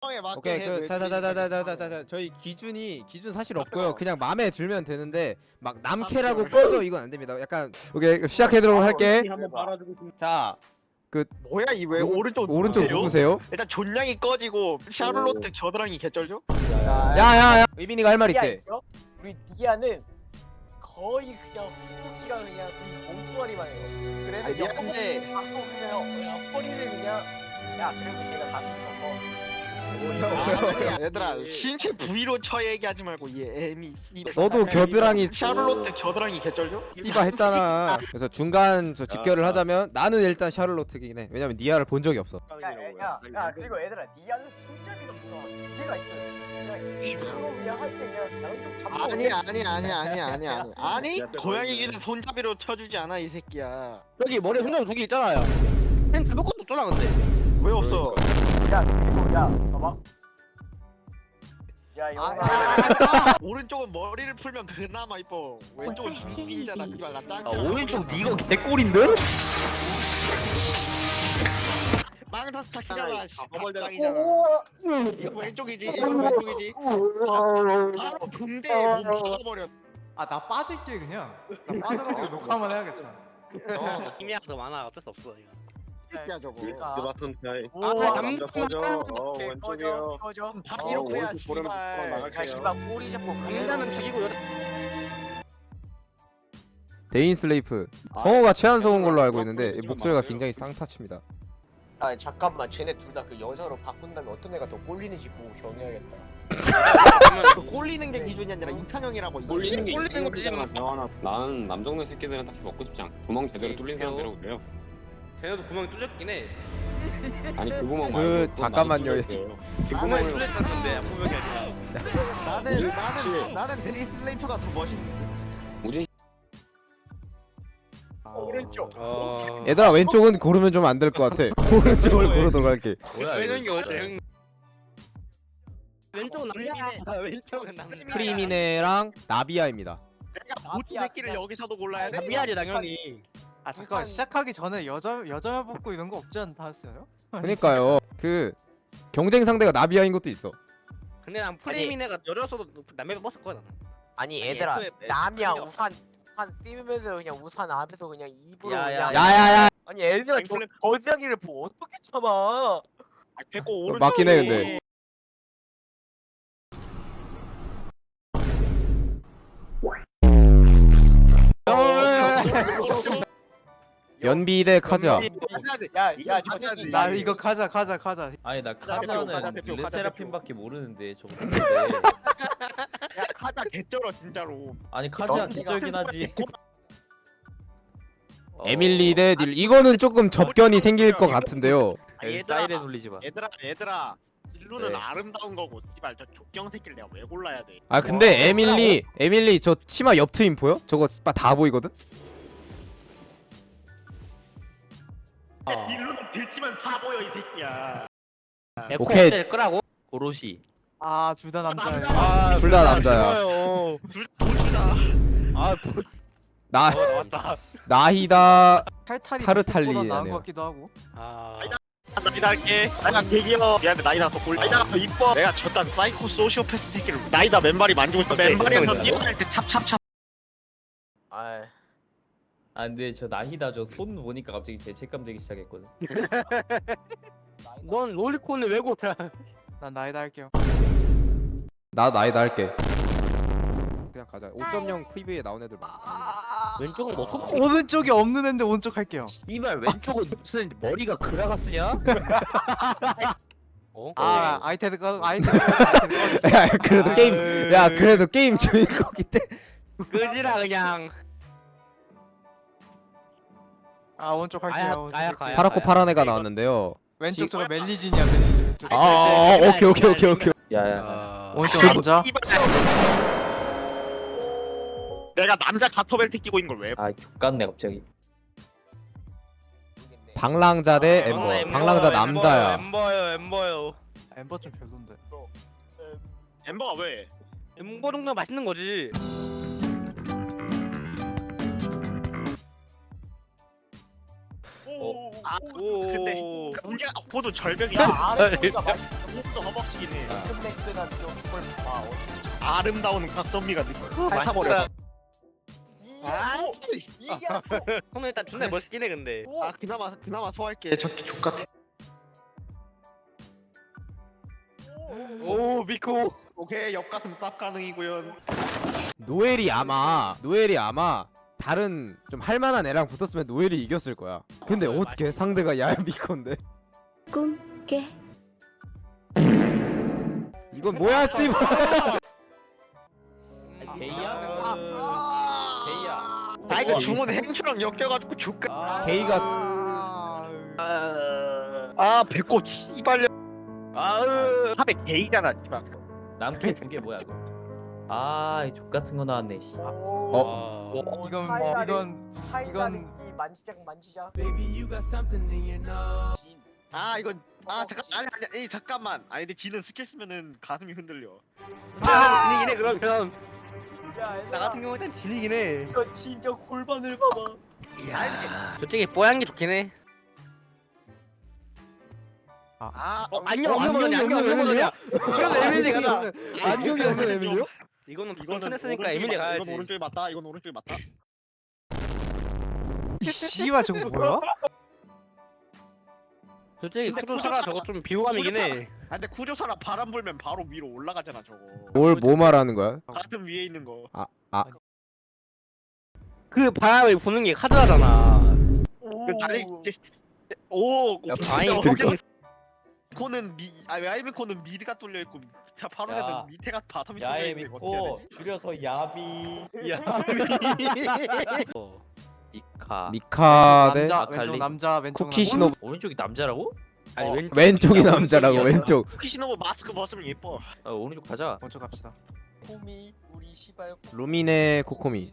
상황에 맞게 오케이 해, 그왜 자자자자자자자자 저희 기준이 기준 사실 없고요. 그냥 마음에 들면 되는데 막 아, 남캐라고 꺼져 이건 안 됩니다. 약간 오케이 시작해도록 할게. 한번 빨아주고 싶 자 뭐야 이왜 누구- 오른쪽 오른쪽 누구세요? 누구세요? 일단 존량이 꺼지고 샤를로트 겨드랑이 개쩔죠? 야야야 의빈이가 할 말 있대. 우리 니아는 거의 그냥 허벅지가 그냥 거의 몸뚱아리만 해요. 그래서 아, 그냥 미안한데. 허벅지 갖고 그냥, 그냥 허리를 그냥 야 그래도 제가 가슴 꺾어. 아, 얘들아 신체 부위로 쳐 얘기하지 말고 얘 애미 이- 너도 겨드랑이 샤를로트 겨드랑이 개쩔죠? 씨바 했잖아. 그래서 중간 저 집결을 하자면 나는 일단 샤를로트긴 해. 왜냐면 니아를 본 적이 없어. 야 야야 야, 그리고 얘들아 니아는 손잡이가 뭐야 두 개가 있어. 그냥 일부러 그냥 할때 그냥 양쪽 잡고 아니 아니 아니 아니 아니 아니 아니 고양이 귀는 손잡이로 쳐주지 않아 이 새끼야 여기 머리에 손잡이 두개 있잖아요 펜 잡을 것도 없잖아 근데 왜 없어? 야 그리고 야 봐봐. 야 이거 아, 봐. 아, 오른쪽은 머리를 풀면 그나마 이뻐 왼쪽은 that 중국인이잖아 baby? 그발 나 짱. 아 오른쪽 니가 개꼴인데? 망사 스타 키잖아 짱이잖아 오. 이거 왼쪽이지 이거 왼쪽이지 바로 붕대에 몸 박아버려 아 나 빠질게 그냥 나 빠져가지고 녹화만 해야겠다 어 힘이야 더 많아 어쩔 수 없어 이거 새끼야 저거 그러니까. 드라톤 타이 오. 아, 아, 남자 꺼져 어 오케이, 왼쪽이요 꺼져 꺼져. 다 어, 이렇게야 오른쪽 보려면 씨발 뚜껑 야 나갈게요 씨발 꼬리 잡고 그대로. 죽이고 여자 데인 슬레이프 성우가 최한 성우인 걸로 알고 있는데 목소리가 굉장히 쌍타치입니다. 아 잠깐만 쟤네 둘 다 그 여자로 바꾼 다음에 어떤 애가 더 꼴리는지 보고 정해야겠다. 그 꼴리는 게 기준이 아니라 이탄형이라고 꼴리는 게 꼴리는 거. 마 나는 남정네 새끼들은 딱히 먹고 싶지 않아 구멍 제대로 뚫린 그래요? 사람들하고 그래요 쟤네도 구멍이 뚫렸긴 해. 아니 그 구멍 그, 말고 또 잠깐만요. 많이 뚫려 있어요. 구멍이 뚫렸잖아 근데 구멍이 아니라. 나는 나는 나는 드리슬레이프가 더 멋있는데. 우진 아, 오른쪽. 얘들아 왼쪽은 고르면 좀 안 될 것 같아. 오른쪽을 고르도록 할게. 왜게 어째 왼쪽은 남자야. 왼쪽은 남자 프리미네랑 나비아입니다. 내가 새끼를 여기서도 골라야 돼? 남자지 당연히 아 잠깐 시작하기 전에 여자 여자 뽑고 이런 거 없지 않았어요? 그러니까요. 그 경쟁 상대가 나비아인 것도 있어. 근데 난 프레미네가 여자였어도 남자 뽑았을 거야 나는 아니 아니, 얘들아 애초에- 남이야 우산 우산 씌우면서 그냥 우산 앞에서 그냥 입으로 야, 그냥 야야야. 아니 얘들아 저 거지하기를 뭐 어떻게 참아 됐고 오른쪽 맞긴 해 근데. 연비 대 카즈아. 야야 저 새끼 나 이거 가자 가자 가자. 아니 나 카자는 대표, 르세라핌밖에 모르는데 저거 야 카자 개쩔어 진짜로. 아니 연기가- 기절긴 하지. 에밀리 대 닐. 이거는 조금 접견이 생길 것 같은데요. 얘들아 사이렌 돌리지 마. 얘들아 얘들아. 딜루는 네. 아름다운 거고 씨발 저 족경 새끼를 내가 왜 골라야 돼? 아 근데 에밀리 에밀리 저 치마 옆 트임 보여? 저거 빠- 다 보이거든? 딜루는 들치면 다 보여 이 새끼야. 에코 오케이. 될 거라고? 고로시. 아 둘 다 남자예요. 아 둘다 남자야. 좋아요. 둘 도주다. 아 뭐- 나 어, 나왔다. 탈탈이 타르탈리 보다 나은. 것 같기도 하고. 아. 나이다 할게. 나이다 개기어 미안해 나이다 더 골. 나이다가 더 이뻐. 내가 저딴 사이코 소시오패스 새끼를 나이다 맨발이 만지고 있어 맨발에서 뛰어날 때 찹찹찹 아 아 근데 저 나히다 저 손 보니까 갑자기 죄책감 들기 시작했거든 넌 롤리콘을 왜 고라 난 나이다 할게요 나 나이다 할게. 그냥 가자. 5.0 프리뷰에 나온 애들 많아. 왼쪽은 뭐 손? 오른쪽이 없는 애인데 오른쪽 할게요 이발 왼쪽은 무슨 머리가 그라가 쓰냐? 어? 아 아이테드 꺼 아이테드 꺼. 야 그래도 게임 야 그래도 게임 주인공이 때. 끄지라 그냥 아 오른쪽 할게요 오른쪽 가야- 할게요. 가야. 파랗고 파란 애가 나왔는데요. 왼쪽 저거 멜리진이야 멜리진 왼쪽 아, 아, 아 오케이 오케이 오케이 오케이. 야야 아... 오른쪽 남자 내가 남자 가터벨트 끼고 있는 걸 왜 아 족같네 갑자기 방랑자 대 아, 엠버. 방랑자 남자야. 엠버요 엠버요 엠버 좀 별론데 엠버가 왜 엠버 정도 맛있는 거지 아, 오. 근데 문제가 포도 절벽이 야 아래쪽이가 맛있다. 포도 허벅지긴 해 매끈매끈한 저 초콜릿 봐. 어떻게 아름다운 각선미가 느껴. 핥아버려 아. 형은 일단 존나 멋있긴 해 근데. 오. 아 그나마 그나마 소화할게 저기 족같아 오 미코. 오케이 옆 가슴 쌉 가능이고요 노엘이 아마 노엘이 아마 다른 좀 할만한 애랑 붙었으면 노엘이 이겼을 거야. 근데 아, 어떻게 상대가 야야 미콘데? 꿈깨 이건 뭐야 씨발. 게이야? 아, 게이야. 아 이거 주문 행주랑 엮여가지고 족같 아, 게이가 아. 아 배꼽 씨발려 아으 합에 게이잖아 씨발 남캐 두개 뭐야 이거? 아, 이 족 같은 거 나왔네. 씨. 오. 어? 오, 이건 이건 타이다리 이건- 이 만지작 만지자. 아 이건 아 잠깐 아니 아니 아니 잠깐만 아니 근데 지는 스킬 쓰면은 가슴이 흔들려 아 진이긴 해 그러면. 야, 나. 같은 경우 일단 진이긴 해. 이거 진짜 골반을 봐봐. 이야. 저쪽에 뽀얀 게 좋긴 해. 아 어 안녕 어, 안녕 안경이 안녕 없는 안녕 애들이야? 이건 에밀리 가자. 안경이 없는 에밀리요? 이거는 이거는 두번 했으니까 오른쪽이 에밀리 맞- 가야지. 이건 오른쪽이 맞다 이건 오른쪽이 맞다 이 씨발 저거 뭐야? 솔직히 쿠조사가 저거 좀 비호감이긴 해. 아 근데 구조사라 바람 불면 바로 위로 올라가잖아 저거 뭘 뭐 말하는 거야? 가슴 위에 있는 거 그 바람을 부는 게 카드라잖아. 오. 그 다리 오 야, 진짜 거기 코는 미, 아 야이미코는 미드가 뚫려 있고 자 바로 야. 애는 밑에가 바텀이 뚫려 있는 거 어떻게 해야 야에미코 되지? 줄여서 야미. 어. 이카. 미카 대 남자 아칼리. 왼쪽 남자 왼쪽 쿠키 남자. 신호 오른쪽이 남자라고? 아니 어. 왼 왼쪽이 남자라고 왼쪽. 쿠키시노부 마스크 벗으면 예뻐 어, 오른쪽 가자. 먼저 갑시다. 코미 우리 시발. 루미네 코코미.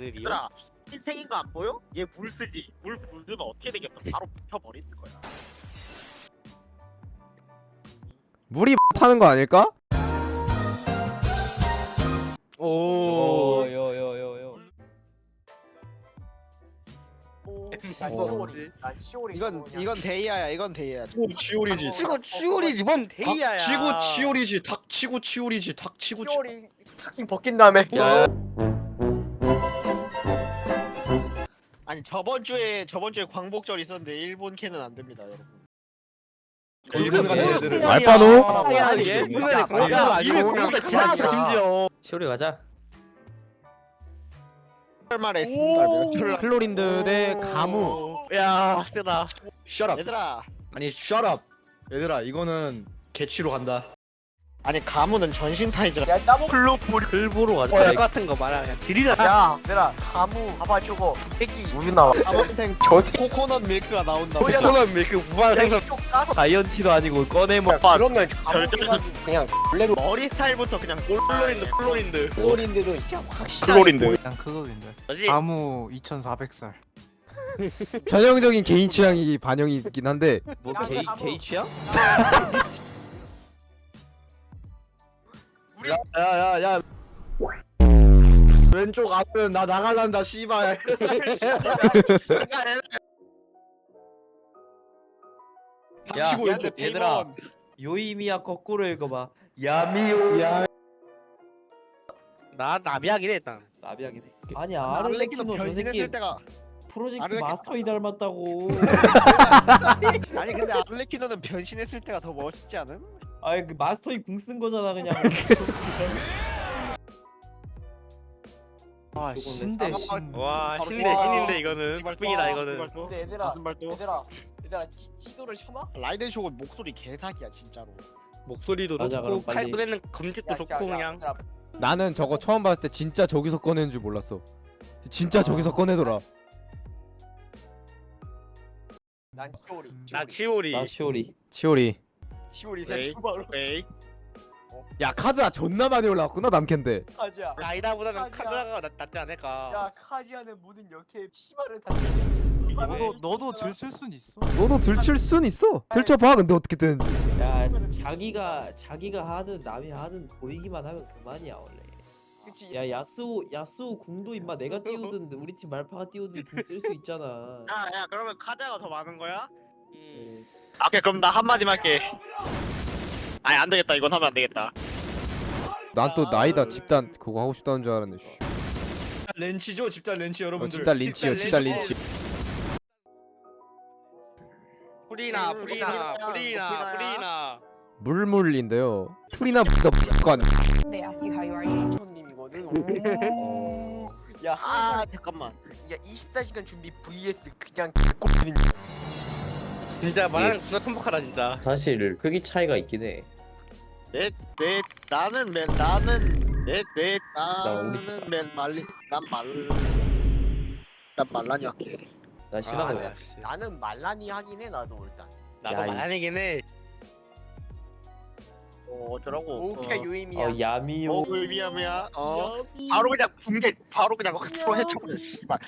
얘들아 흰색인 거 안 보여? 얘 물 쓰지 물 부으면 어떻게 되겠어 바로 붙여버리는 거야 물이 타는 거 아닐까? 오. 요요요요. 오. 난 오. 치오리. 난 치오리. 이건. 이건 데이아야 이건 데이아야 치오리지. 치고 치오리지 뭔 데이야야. 닥치고 치오리지. 닥치고 치오리지. 닥치고 치. 치오리 스타킹 벗긴 다음에. 야, 아니 저번 주에 저번 주에 광복절 있었는데 일본 캔은 안 됩니다 여러분. 알바노? 아니 얘 보면 야, 공부가 야, 아니고 야, 공부가 야, 지나갔어 야. 심지어. 시오리 가자. 말에 오. 클로린드 대 가무. 야 세다. 셔럽. 얘들아 아니 셔럽. 얘들아 이거는 개취로 간다. 아니 가무는 전신 타이즈라 야 따먹. 클로폴 글보로 가자. 어, 같은 거 말아 그냥 딜이라. 야, 얘들아 가무 봐봐 저거 이 새끼 우유 나와. 아무튼 저 새끼 코코넛 밀크가 나온다 뭐야, 코코넛 밀크 무한 그냥 생선. 시쪽 까서. 다이언티도 아니고 꺼내 먹. 그러면 가무 해가지고 그냥 원래로 머리 스타일부터 그냥 플로린드 플로린드. 플로린데도 진짜 확실하게. 플로린드 그냥 그거인데. 뭐지? 아무 2,400살. 전형적인 개인 취향이 반영이긴 한데 뭐 야, 게이 가무. 게이 취향? 야야야. 왼쪽 앞은 나 나갈란다 씨발. 야, 닥치고 야, 왼쪽. 얘들아. 페이먼 요이미야 거꾸로 읽어봐. 야미요. 야. 나 나비하긴 해 일단. 나비하긴 해. 아니 아르레키노 아르레키노 저 새끼 변신했을 때가 프로젝트 아르레키- 마스터이 닮았다고. 아니 근데 아르레키노는 변신했을 때가 더 멋있지 않음? 아니 그 마스터이 궁쓴 거잖아 그냥. 아 신대 신. 와 바로 신대 와. 신인데 이거는 빅이다 이거는. 근데 얘들아, 가슴발도. 얘들아, 얘들아 지, 지도를 참아? 라이덴 쇼은 목소리 개사기야 진짜로 목소리도 맞아, 좋고 그럼 빨리. 칼 꺼내는 검색도 좋고 그냥. 얘들아, 나는 저거 처음 봤을 때 진짜 저기서 꺼내는 줄 몰랐어. 진짜 저기서 꺼내더라. 난 치오리. 나 치오리. 나 시오리. 치오리. 에이. 새 초바로 에이 야 카즈아 존나 많이 올라왔구나 남캔데. 카지야. 라이다보다는 아니야. 카드라가 낫- 낫지 않을까. 야 카지아는 모든 역해 치마를 다. 너도 너도 들쓸 순 있어. 너도 들칠 순 있어. 들쳐봐 근데 어떻게 되는지. 야 자기가 자기가 하든 남이 하든 보이기만 하면 그만이야 원래. 그치 야 야스오 야스오 궁도 임마 내가 띄우든 우리 팀 말파가 띄우든 궁 쓸 수 있잖아. 야야 그러면 카드가 더 많은 거야? 음. 아, 오케이 그럼 나 한마디만 할게. 아니 안 되겠다. 이건 하면 안 되겠다. 난 또 나이다. 집단 그거 하고 싶다는 줄 알았네. 씨. 렌치죠? 집단 렌치 어, 여러분들. 집단 린치요. 집단 린치. 프리나 프리나 프리나 프리나. 물물인데요. 풀이나 무가 있을 거 아니야 손님이거든. 오. 야 항상 아 잠깐만. 야 24시간 준비 vs 그냥 개꼬리는 진짜 말하는 거 존나 컴박하다 진짜. 사실 크기 차이가 있긴 해. 내, 내, 나는 맨, 나는, 내, 내, 나 나는 맨 말리, 난 말, 난 말라니 할게. 나 신하고 아, 나는 말라니 하긴 해 나도 일단 나도 야, 말하긴 해. 어, 어쩌라고. 오키가 어, 유임이야 어 야미오. 어, 의미하면, 어, 바로 그냥 붕대, 바로 그냥 확 풀어 해쳐버려, 씨발.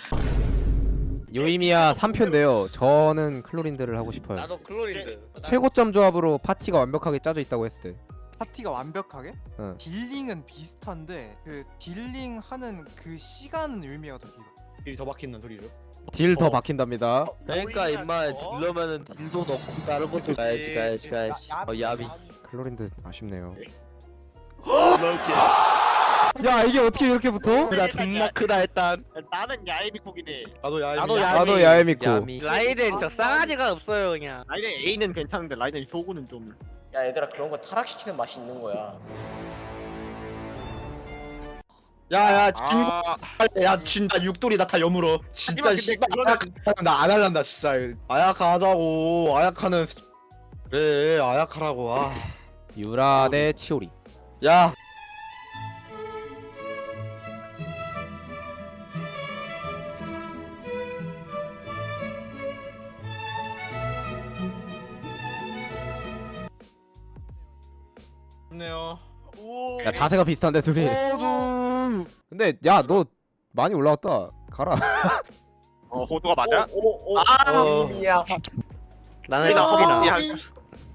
요이미야 3표인데요 저는 클로린드를 하고 싶어요 나도 클로린드. 최고점 조합으로 파티가 완벽하게 짜져 있다고 했을 때 파티가 완벽하게 응. 딜링은 비슷한데 그 딜링 하는 그 시간은 의미가 더 길어. 일이 더 박힌다는 소리죠. 딜 더 어. 박힌답니다 그러니까 임마 딜러면은 딜도 넣고 다른 것도 가야지 가야지 가야지. 어 야미. 클로린드 아쉽네요 이렇게. 야 이게 어떻게 이렇게 붙어? 나 존나 크다, 일단. 나는 야이미콕이네. 나도 야. 나도 이미- 야- 나도 야미. 라이덴 저 싸가지가 없어요 그냥. 라이덴 A는 괜찮은데, 라이덴 소구는 좀. 야 얘들아 그런 거 타락시키는 맛이 있는 거야 야야 친구. 아, 야 진짜 육돌이 나다 여물어. 진짜 하지만 근데 씨발 그거는- 나안 할란다 진짜. 아야카 하자고. 아야카는 그래 아야카라고. 아. 유라 대 치오리 야. 좋네요. 오 야 자세가 비슷한데 둘이 근데 야 너 많이 올라왔다 가라 어, 호두가 맞아? 오오 아, 유임이야 나는 프리나, 일단 프리나. 프리나.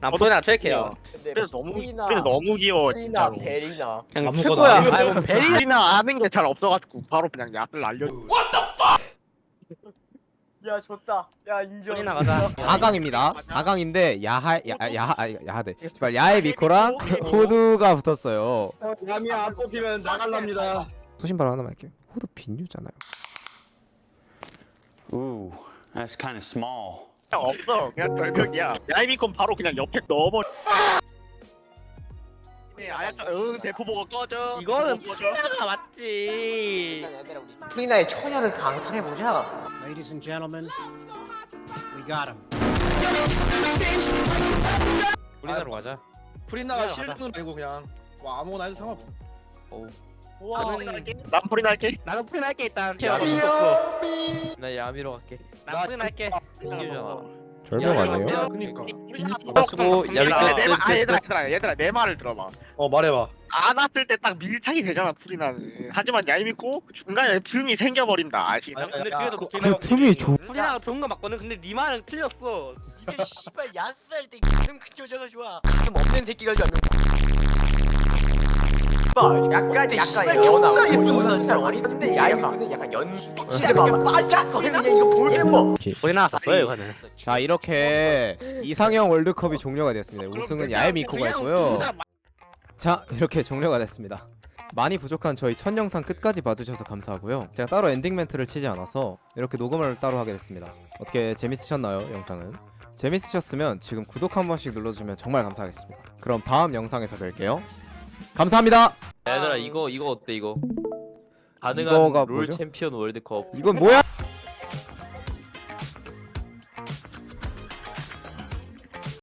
난 프리나 최애야. 근데 그래서 너무, 프리나 그래서 너무 귀여워, 프리나 진짜로. 베리나 그냥 아무거나 최고야. 아이고 뭐 베리. 베리나 아는 게 잘 없어가지고, 바로 그냥 약을 날려. 야 좋다 야 인정 프리나 가자. 4강입니다 4강인데 야하 야, 야하 아, 야하대 제발 야에 미코랑 호두가 붙었어요 남이 안 뽑히면 나갈랍니다. 소신발 하나만 할게요 호두 빈유잖아요 Ooh, that's kind of small. 그냥 없어. 그냥 결벽이야. 야이미콘 바로 그냥 옆에 넣어버려. 네, 아야카, 응, 대포 보고 꺼져. 이거는 꺼져. 프리나가 맞지. 일단 얘들아 우리 프리나의 처녀를 강탈해보자 Ladies and gentlemen, we got him. 우리나라 가자. 프리나가 그냥 실드는 아니고 그냥 뭐 아무거나 해도 상관없어. 와 난 프리나 할게. 난 프리나 할게. 나도 프리나 할게 일단. 나 야미로 갈게. 난 프리나 할게. 이기잖아. 절명 야, 아니에요? 야, 그니까. 아, 수고. 야미 야, 끝, 말- 아, 끝, 얘들아, 끝. 얘들아, 얘들아, 내 말을 들어봐. 어 말해봐. 안 왔을 때 딱 밀착이 되잖아, 프리나는. 하지만 야이미코 중간에 틈이 생겨버린다. 아시나? 아니, 근데 야, 그래도 그- 그 틈이. 좁- 프리나가 좋은 거 맞거든. 근데 네 말은 틀렸어. 니네 씨발 야스할 때 가슴 큰 여자가 좋아 가슴 없는 새끼가 좋아 씨발 약간 약간 연하 예쁜 여자 어리던데 야이미는 약간 연빛에 막 반짝거리는 그냥 이거 볼세모 프리나 왔었어요 이거는. 자 이렇게 이상형 월드컵이 종료가 되었습니다 우승은 야에 미코가 했고요 자 이렇게 종료가 됐습니다 많이 부족한 저희 첫 영상 끝까지 봐주셔서 감사하고요 제가 따로 엔딩 멘트를 치지 않아서 이렇게 녹음을 따로 하게 됐습니다 어떻게 재밌으셨나요 영상은? 재밌으셨으면 지금 구독 한 번씩 눌러주면 정말 감사하겠습니다 그럼 다음 영상에서 뵐게요 감사합니다 얘들아 이거 이거 어때 이거? 가능한 이거가 롤 뭐죠? 챔피언 월드컵. 이건 뭐야?